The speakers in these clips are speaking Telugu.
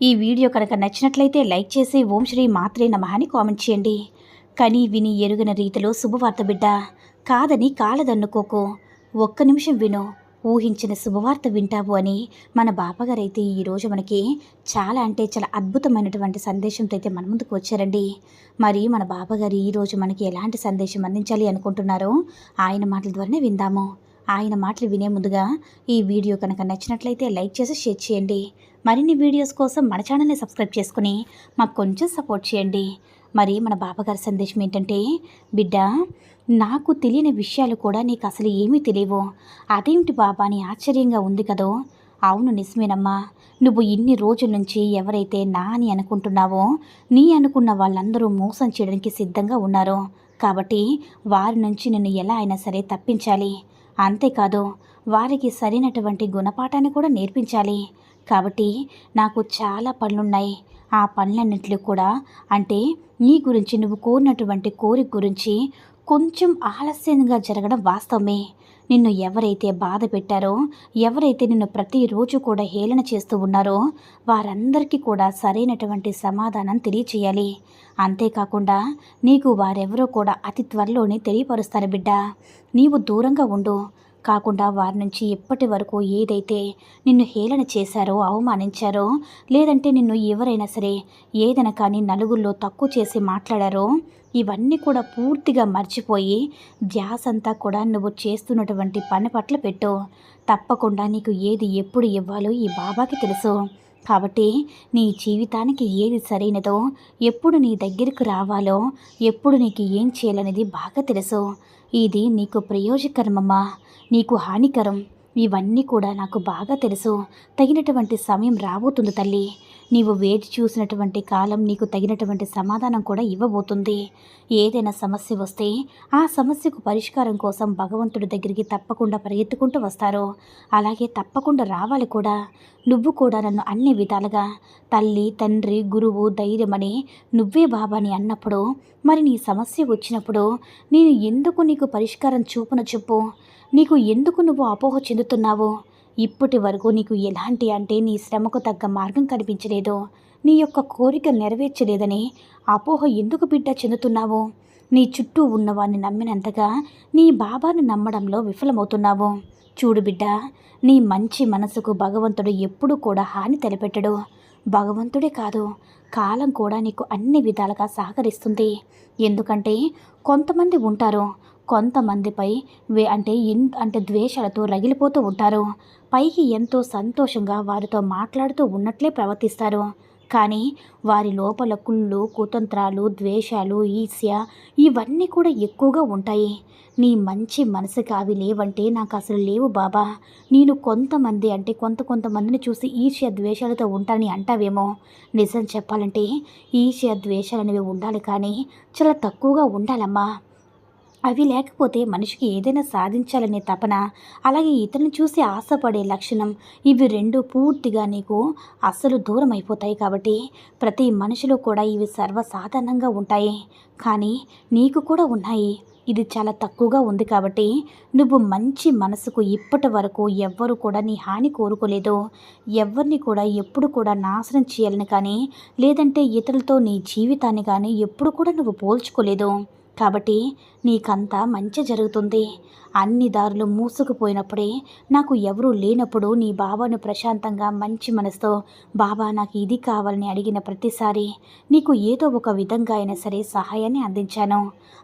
ఈ వీడియో కనుక నచ్చినట్లయితే లైక్ చేసి ఓం శ్రీ మాత్రే నమ అని కామెంట్ చేయండి. కని విని ఎరుగని రీతిలో శుభవార్త బిడ్డ కాదని కాలదన్నుకోకు. ఒక్క నిమిషం విను ఊహించిన శుభవార్త వింటావు అని మన బాపగారైతే ఈరోజు మనకి చాలా అంటే చాలా అద్భుతమైనటువంటి సందేశంతో అయితే మన ముందుకు వచ్చారండి. మరి మన బాబాగారు ఈరోజు మనకి ఎలాంటి సందేశం అందించాలి అనుకుంటున్నారో ఆయన మాటల ద్వారానే విందాము. ఆయన మాటలు వినే ముందుగా ఈ వీడియో కనుక నచ్చినట్లయితే లైక్ చేసి షేర్ చేయండి. మరిన్ని వీడియోస్ కోసం మన ఛానల్ని సబ్స్క్రైబ్ చేసుకుని మాకు కొంచెం సపోర్ట్ చేయండి. మరి మన బాబాగారి సందేశం ఏంటంటే బిడ్డ నాకు తెలియని విషయాలు కూడా నీకు అసలు ఏమీ తెలియవు. అదేమిటి బాబా అని ఆశ్చర్యంగా ఉంది కదో? అవును నిజమేనమ్మా. నువ్వు ఇన్ని రోజుల నుంచి ఎవరైతే నా అని అనుకుంటున్నావో నీ అనుకున్న వాళ్ళందరూ మోసం చేయడానికి సిద్ధంగా ఉన్నారు. కాబట్టి వారి నుంచి నిన్ను ఎలా అయినా సరే తప్పించాలి. అంతేకాదు వారికి సరైనటువంటి గుణపాఠాన్ని కూడా నేర్పించాలి. కాబట్టి నాకు చాలా పనులున్నాయి. ఆ పనులన్నింటిలో కూడా అంటే నీ గురించి నువ్వు కోరినటువంటి కోరిక గురించి కొంచెం ఆలస్యంగా జరగడం వాస్తవమే. నిన్ను ఎవరైతే బాధ పెట్టారో ఎవరైతే నిన్ను ప్రతిరోజు కూడా హేళన చేస్తూ ఉన్నారో వారందరికీ కూడా సరైనటువంటి సమాధానం తెలియచేయాలి. అంతేకాకుండా నీకు వారెవరో కూడా అతి త్వరలోనే తెలియపరుస్తారు బిడ్డ. నీవు దూరంగా ఉండు. కాకుండా వారి నుంచి ఇప్పటి వరకు ఏదైతే నిన్ను హేళన చేశారో అవమానించారో లేదంటే నిన్ను ఎవరైనా సరే ఏదైనా కానీ నలుగురిలో తక్కువ చేసి మాట్లాడారో ఇవన్నీ కూడా పూర్తిగా మర్చిపోయి ధ్యాస అంతా కూడా నువ్వు చేస్తున్నటువంటి పని పట్ల పెట్టు. తప్పకుండా నీకు ఏది ఎప్పుడు ఇవ్వాలో ఈ బాబాకి తెలుసు. కాబట్టి నీ జీవితానికి ఏది సరైనదో ఎప్పుడు నీ దగ్గరకు రావాలో ఎప్పుడు నీకు ఏం చేయాలనేది బాగా తెలుసు. ఇది నీకు ప్రయోజకరమమ్మా. నీకు హానికరం. ఇవన్నీ కూడా నాకు బాగా తెలుసు. తగినటువంటి సమయం రాబోతుంది తల్లి. నీవు వేచి చూసినటువంటి కాలం నీకు తగినటువంటి సమాధానం కూడా ఇవ్వబోతుంది. ఏదైనా సమస్య వస్తే ఆ సమస్యకు పరిష్కారం కోసం భగవంతుడి దగ్గరికి తప్పకుండా పరిగెత్తుకుంటూ వస్తారు. అలాగే తప్పకుండా రావాలి కూడా. నువ్వు కూడా నన్ను అన్ని విధాలుగా తల్లి తండ్రి గురువు ధైర్యమని నువ్వే బాబాని అన్నప్పుడు మరి నీ సమస్య వచ్చినప్పుడు నేను ఎందుకు నీకు పరిష్కారం చూపున చెప్పు? నీకు ఎందుకు నువ్వు అపోహ చెందుతున్నావు? ఇప్పటి వరకు నీకు ఎలాంటి అంటే నీ శ్రమకు తగ్గ మార్గం కనిపించలేదు. నీ యొక్క కోరిక నెరవేర్చలేదని అపోహ ఎందుకు బిడ్డ చెందుతున్నావు? నీ చుట్టూ ఉన్నవాన్ని నమ్మినంతగా నీ బాబాను నమ్మడంలో విఫలమవుతున్నావు. చూడు బిడ్డ నీ మంచి మనసుకు భగవంతుడు ఎప్పుడూ కూడా హాని తలపెట్టడు. భగవంతుడే కాదు కాలం కూడా నీకు అన్ని విధాలుగా సహకరిస్తుంది. ఎందుకంటే కొంతమంది ఉంటారు కొంతమందిపై వే అంటే ఎన్ అంటే ద్వేషాలతో రగిలిపోతూ ఉంటారు. పైకి ఎంతో సంతోషంగా వారితో మాట్లాడుతూ ఉన్నట్లే ప్రవర్తిస్తారు. కానీ వారి లోపల కుళ్ళు కుతంత్రాలు ద్వేషాలు ఈర్ష్య ఇవన్నీ కూడా ఎక్కువగా ఉంటాయి. నీ మంచి మనసుకి అవి లేవంటే నాకు అసలు లేవు బాబా. నేను కొంతమంది అంటే కొంత కొంతమందిని చూసి ఈర్ష్య ద్వేషాలతో ఉంటానని అంటావేమో. నిజం చెప్పాలంటే ఈర్ష్య ద్వేషాలు అనేవి ఉండాలి కానీ చాలా తక్కువగా ఉండాలమ్మా. అవి లేకపోతే మనిషికి ఏదైనా సాధించాలనే తపన అలాగే ఇతరుని చూసి ఆశపడే లక్షణం ఇవి రెండు పూర్తిగా నీకు అస్సలు దూరం అయిపోతాయి కాబట్టి ప్రతి మనిషిలో కూడా ఇవి సర్వసాధారణంగా ఉంటాయి. కానీ నీకు కూడా ఉన్నాయి. ఇది చాలా తక్కువగా ఉంది కాబట్టి నువ్వు మంచి మనసుకు ఇప్పటి వరకు ఎవ్వరు కూడా నీ హాని కోరుకోలేదు. ఎవరిని కూడా ఎప్పుడు కూడా నాశనం చేయాలని కానీ లేదంటే ఇతరులతో నీ జీవితాన్ని కానీ ఎప్పుడు కూడా నువ్వు పోల్చుకోలేదు. కాబట్టి నీకంతా మంచి జరుగుతుంది. అన్ని దారులు మూసుకుపోయినప్పుడే నాకు ఎవరూ లేనప్పుడు నీ బాబాను ప్రశాంతంగా మంచి మనసుతో బాబా నాకు ఇది కావాలని అడిగిన ప్రతిసారి నీకు ఏదో ఒక విధంగా అయినా సరే సహాయాన్ని అందించాను.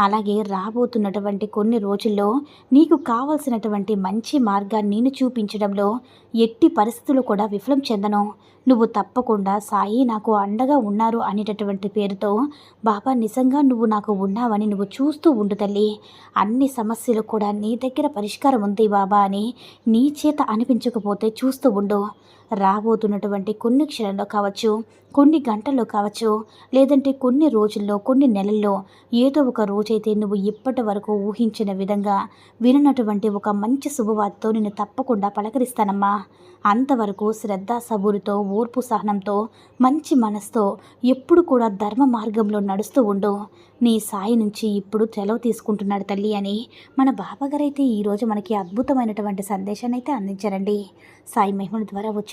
అలాగే రాబోతున్నటువంటి కొన్ని రోజుల్లో నీకు కావలసినటువంటి మంచి మార్గాన్ని నేను చూపించడంలో ఎట్టి పరిస్థితులు కూడా విఫలం చెందను. నువ్వు తప్పకుండా సాయి నాకు అండగా ఉన్నారు అనేటటువంటి పేరుతో బాబా నిజంగా నువ్వు నాకు ఉన్నావని నువ్వు చూస్తూ ఉండు తల్లి. అన్ని సమస్యలు కూడా నీ నీ దగ్గర పరిష్కారం ఉంది బాబా అని నీ చేత అనిపించకపోతే చూస్తూ ఉండు. రాబోతున్నటువంటి కొన్ని క్షణంలో కావచ్చు కొన్ని గంటల్లో కావచ్చు లేదంటే కొన్ని రోజుల్లో కొన్ని నెలల్లో ఏదో ఒక రోజైతే నువ్వు ఇప్పటి వరకు ఊహించిన విధంగా విననటువంటి ఒక మంచి శుభవార్తతో నేను తప్పకుండా పలకరిస్తానమ్మా. అంతవరకు శ్రద్ధ సబూరుతో ఓర్పు సహనంతో మంచి మనసుతో ఎప్పుడు కూడా ధర్మ మార్గంలో నడుస్తూ ఉండు. నీ సాయి నుంచి ఇప్పుడు సెలవు తీసుకుంటున్నాడు తల్లి అని మన బాబాగారైతే ఈరోజు మనకి అద్భుతమైనటువంటి సందేశాన్ని అయితే అందించారండి. సాయి మహిమల ద్వారా